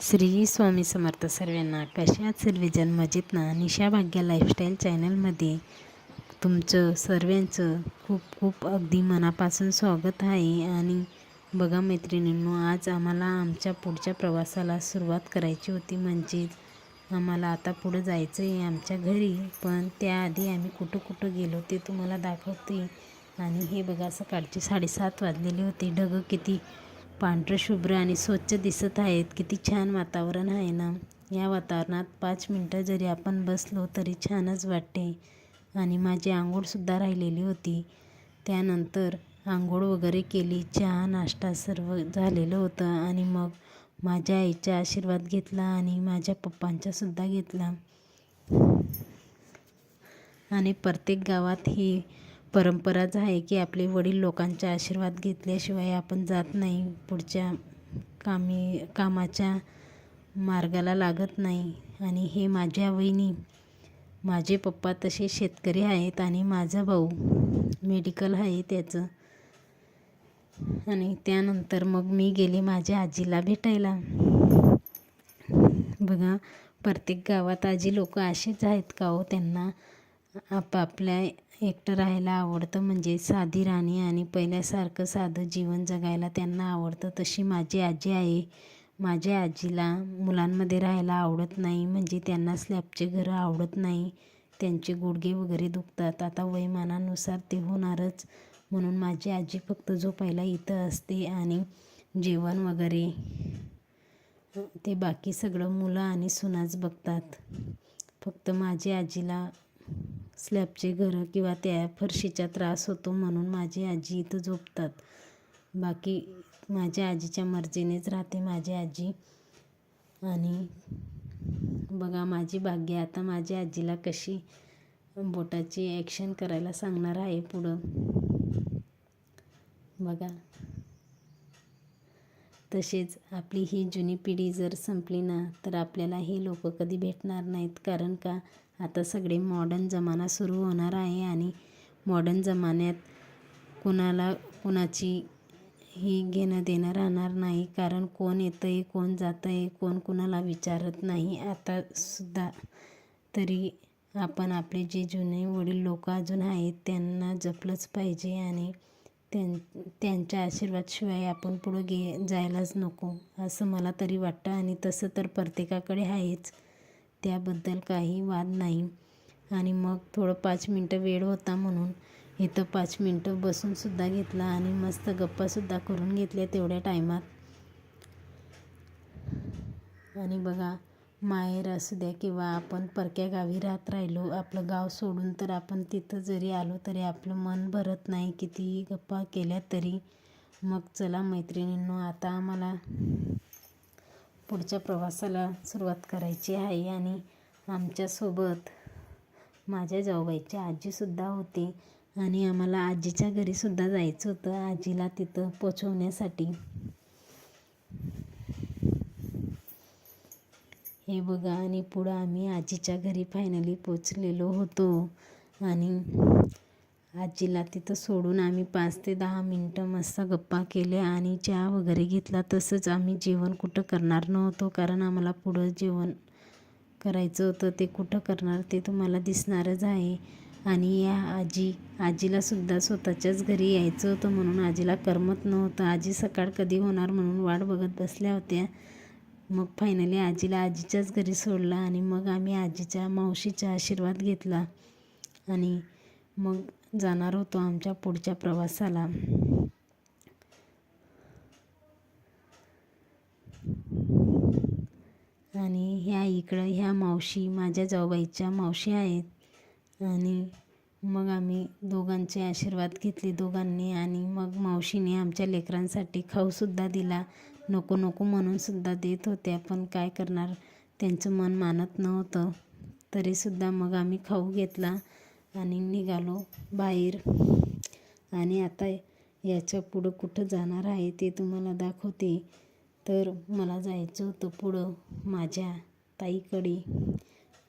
श्री स्वामी समर्थ सर्वांना कशात आहात सर्वजण? मजेत ना? निशा भाग्या लाईफस्टाईल चॅनलमध्ये तुमचं सर्वांचं खूप खूप अगदी मनापासून स्वागत आहे. आणि बघा मैत्रिणींनो आज आम्हाला आमच्या पुढच्या प्रवासाला सुरुवात करायची होती. म्हणजेच आम्हाला आता पुढं जायचं आहे आमच्या घरी. पण त्याआधी आम्ही कुठं कुठं गेलो ते तुम्हाला दाखवते. आणि हे बघा सकाळचे साडेसात वाजलेले होते. ढगं किती पांढरं शुभ्र आणि स्वच्छ दिसत आहेत. किती छान वातावरण आहे ना? या वातावरणात पाच मिनटं जरी आपण बसलो तरी छानच वाटते. आणि माझी आंघोळसुद्धा राहिलेली होती. त्यानंतर आंघोळ वगैरे केली. चहा नाश्ता सर्व झालेलं होतं. आणि मग माझ्या आईचा आशीर्वाद घेतला आणि माझ्या पप्पांचासुद्धा घेतला. आणि प्रत्येक गावात ही परंपराच आहे की आपले वडील लोकांचा आशीर्वाद घेतल्याशिवाय आपण जात नाही पुढच्या कामी कामाच्या मार्गाला लागत नाही. आणि हे माझ्या वहिनी माझे पप्पा तसे शेतकरी आहेत आणि माझा भाऊ मेडिकल आहे त्याचं. आणि त्यानंतर मग मी गेले माझ्या आजीला भेटायला. बघा प्रत्येक गावात आजी लोक असेच आहेत का हो? त्यांना आपापल्या एकटं राहायला आवडतं म्हणजे साधी राहणे आणि पहिल्यासारखं साधं जीवन जगायला त्यांना आवडतं. तशी माझी आजी आहे. माझ्या आजीला मुलांमध्ये राहायला आवडत नाही. म्हणजे त्यांना स्लॅबचे घरं आवडत नाही. त्यांचे गुडघे वगैरे दुखतात. आता वयमानानुसार ते होणारच. म्हणून माझी आजी फक्त झोपायला इथं असते आणि जेवण वगैरे ते बाकी सगळं मुलं आणि सुनाच बघतात. फक्त माझी आजीला स्लॅबचे घरं किंवा त्या फरशीचा त्रास होतो म्हणून माझी आजी इथं झोपतात. बाकी माझ्या आजीच्या मर्जीनेच राहते माझी आजी. आणि बघा माझी भाग्य आता माझ्या आजीला कशी बोटाची ॲक्शन करायला सांगणार आहे पुढं. बघा. तसेच आपली ही जुनी पिढी जर संपली ना तर आपल्याला हे लोक कधी भेटणार नाहीत. कारण का? आता सगळे मॉडर्न जमाना सुरू होणार आहे आणि मॉडर्न जमान्यात कोणाला कुणाची ही घेणं देणं राहणार नाही. कारण कोण येतं आहे कोण जातं आहे कोण कुणाला विचारत नाही. आता सुद्धा तरी आपण आपले जे जुने वडील लोक अजून आहेत त्यांना जपलंच पाहिजे आणि त्यां त्यांच्या आशीर्वादशिवाय आपण पुढं गे जायलाच नको असं मला तरी वाटतं. आणि तसं तर प्रत्येकाकडे आहेच. त्याबद्दल काही वाद नाही. आणि मग थोडं पाच मिनटं वेळ होता म्हणून इथं पाच मिनटं बसूनसुद्धा घेतला आणि मस्त गप्पासुद्धा करून घेतल्या तेवढ्या टायमात. आणि बघा माहेर असू द्या किंवा आपण परक्या गावी राहत राहिलो आपलं गाव सोडून तर आपण तिथं जरी आलो तरी आपलं मन भरत नाही. कितीही गप्पा केल्या तरी. मग चला मैत्रिणींनो आता आम्हाला पुढच्या प्रवासाला सुरुवात करायची आहे आणि आमच्यासोबत माझ्या जाऊबाईची आजीसुद्धा होती आणि आम्हाला आजीच्या घरीसुद्धा जायचं होतं. आजीला तिथं पोचवण्यासाठी. हे बघा आणि पुढं आम्ही आजीच्या घरी फायनली पोचलेलो होतो. आणि आजीला तिथं सोडून आम्ही पाच ते दहा मिनटं मस्त गप्पा केले आणि चहा वगैरे घेतला. तसंच आम्ही जेवण कुठं करणार नव्हतो कारण आम्हाला पुढं जेवण करायचं होतं ते कुठं करणार ते तुम्हाला दिसणारच आहे. आणि या आजी आजीलासुद्धा स्वतःच्याच घरी यायचं होतं म्हणून आजीला करमत नव्हतं. आजी सकाळ कधी होणार म्हणून वाट बघत बसल्या होत्या. मग फायनली आजीला आजीच्याच घरी सोडलं आणि मग आम्ही आजीच्या मावशीचा आशीर्वाद घेतला. आणि मग जाणार होतो आमच्या पुढच्या प्रवासाला. आणि ह्या इकडं ह्या मावशी माझ्या जाऊबाईच्या मावशी आहेत. आणि मग आम्ही दोघांचे आशीर्वाद घेतले दोघांनी आणि मग मावशीने आमच्या लेकरांसाठी खाऊसुद्धा दिला. नको नको म्हणूनसुद्धा देत होत्या पण काय करणार? त्यांचं मन मानत नव्हतं. तरीसुद्धा मग आम्ही खाऊ घेतला. आणि निघालो बाहेर. आणि आता याच्या पुढं कुठं जाणार आहे ते तुम्हाला दाखवते. तर मला जायचं होतं पुढं माझ्या ताईकडे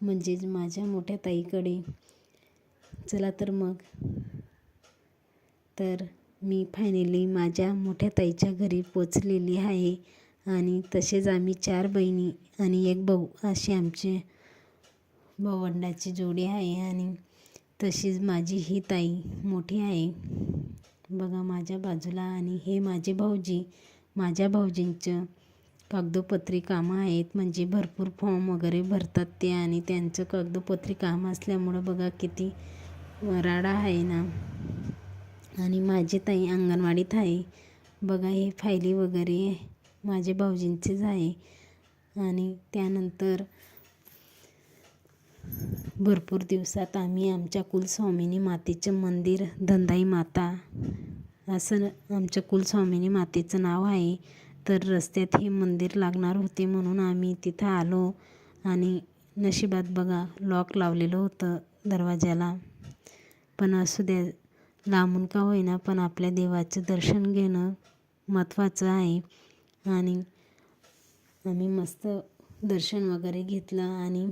म्हणजेच माझ्या मोठ्या ताईकडे. चला तर मग. तर मी फायनली माझ्या मोठ्या ताईच्या घरी पोचलेली आहे. आणि तसेच आम्ही चार बहिणी आणि एक भाऊ असे आमचे भावंडाची जोडी आहे. आणि तशीच माझी ही ताई मोठी आहे. बघा माझ्या बाजूला आणि हे माझे भाऊजी माझ्या भाऊजींचं कागदोपत्री कामं आहेत. म्हणजे भरपूर फॉर्म वगैरे भरतात ते आणि त्यांचं कागदोपत्री काम असल्यामुळं बघा किती राडा आहे ना. आणि माझी ताई अंगणवाडीत आहे. बघा हे फायली वगैरे माझे भाऊजींचेच आहे. आणि त्यानंतर भरपूर दिवसात आम्ही आमच्या कुलस्वामिनी मातेचं मंदिर धंदाई माता असं आमच्या कुलस्वामिनी मातेचं नाव आहे. तर रस्त्यात हे मंदिर लागणार होते म्हणून आम्ही तिथं आलो आणि नशिबात बघा लॉक लावलेलं होतं दरवाज्याला. पण असू द्या लांबून का होईना पण आपल्या देवाचं दर्शन घेणं महत्त्वाचं आहे. आणि आम्ही मस्त दर्शन वगैरे घेतलं आणि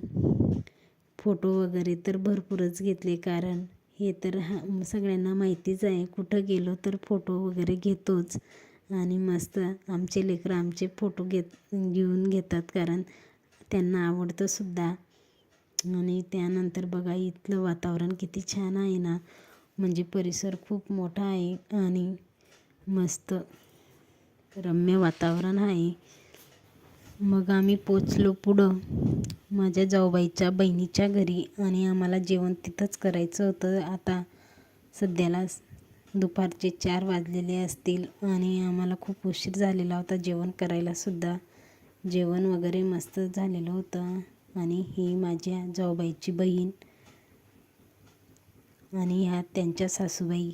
फोटो वगैरे तर भरपूरच घेतले कारण हे तर हा सगळ्यांना माहितीच आहे. कुठं गेलो तर फोटो वगैरे घेतोच. आणि मस्त आमचे लेकरं आमचे फोटो घेत घेऊन घेतात कारण त्यांना आवडतं सुद्धा. आणि त्यानंतर बघा इथलं वातावरण किती छान आहे ना. म्हणजे परिसर खूप मोठा आहे आणि मस्त रम्य वातावरण आहे. मग आम्ही पोचलो पुढं. माझ्या जाऊबाईच्या बहिणीच्या घरी आणि आम्हाला जेवण तिथंच करायचं होतं. आता सध्याला दुपारचे चार वाजलेले असतील आणि आम्हाला खूप उशीर झालेला होता जेवण करायलासुद्धा जेवण वगैरे मस्त झालेलं होतं आणि ही माझ्या जाऊबाईची बहीण आणि ह्या त्यांच्या सासूबाई.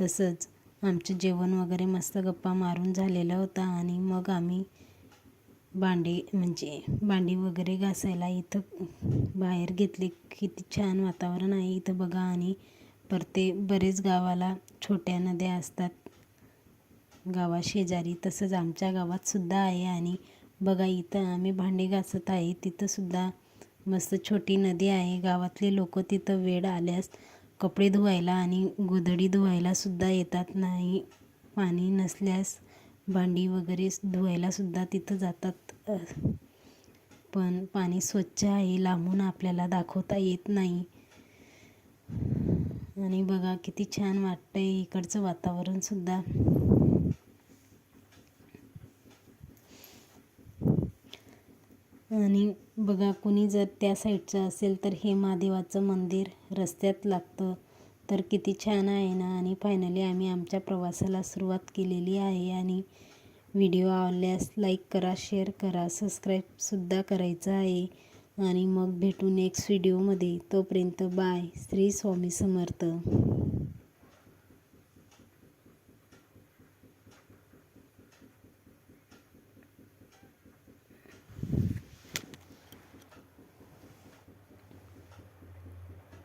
तसंच आमचं जेवण वगैरे मस्त गप्पा मारून झालेलं होतं आणि मग आम्ही भांडी म्हणजे भांडी वगैरे घासायला इथं बाहेर घेतले किती छान वातावरण आहे इथं बघा. आणि परते बरेच गावाला छोट्या नद्या असतात. गावाशेजारी तसंच आमच्या गावात सुद्धा आहे. आणि बघा इथं आम्ही भांडी घासत आहे. तिथंसुद्धा मस्त छोटी नदी आहे. गावातले लोक तिथं वेळ आल्यास कपडे धुवायला आणि गोधडी धुवायलासुद्धा येतात. नाही पाणी नसल्यास भांडी वगैरे धुवायलासुद्धा तिथं जातात. पण पाणी स्वच्छ आहे लांबून आपल्याला दाखवता येत नाही. आणि बघा किती छान वाटतंय इकडचं वातावरणसुद्धा आणि बघा कुणी जर त्या साईडचं असेल तर हे महादेवाचं मंदिर रस्त्यात लागतं. तर किती छान आहे ना. आणि फायनली आम्ही आमच्या प्रवासाला सुरुवात केलेली आहे. आणि व्हिडिओ आवडल्यास लाईक करा शेअर करा सबस्क्राईबसुद्धा करायचं आहे. आणि मग भेटू नेक्स्ट व्हिडिओमध्ये तोपर्यंत बाय श्री स्वामी समर्थ.